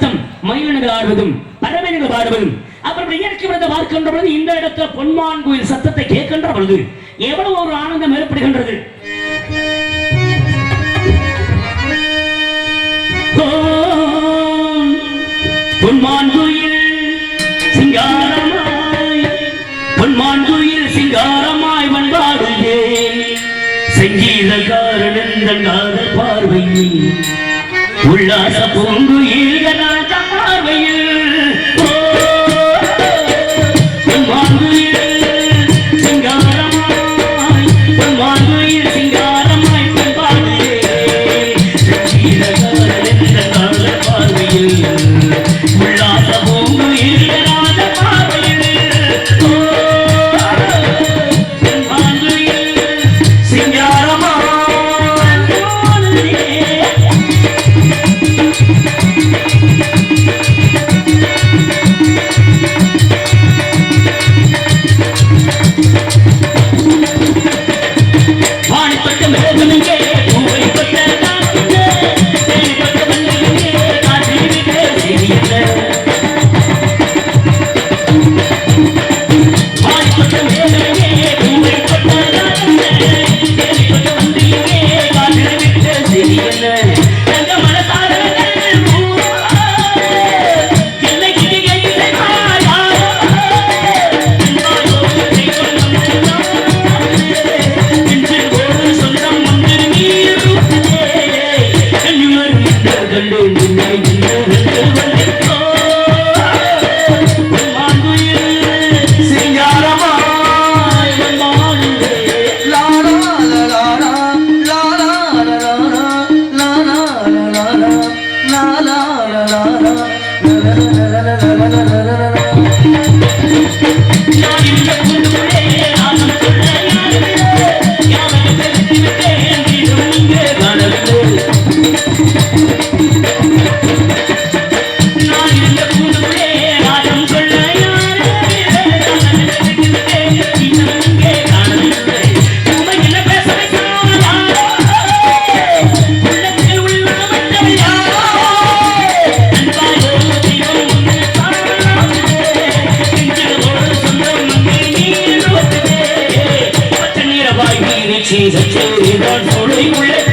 மயிலனுக்கு ஆடுவதும் பறவைனுக்கு பாடுவதும் அப்புறம் இயற்கை விழுந்து பார்க்கின்ற பொழுது இந்த இடத்துல பொன்மான் கோயில் சத்தத்தை கேட்கின்ற பொழுது எவ்வளவு ஒரு ஆனந்தம் ஏற்படுகின்றது. பொன்மான் கோயில் சிங்காரமாய் பொன்மான் கோயில் சிங்காரமாய் வந்தாடுவே சங்கீதக்காரன் என்ற பார்வையில் உல்லாச பூங்குயில் Thank you. She's a chicken, but only with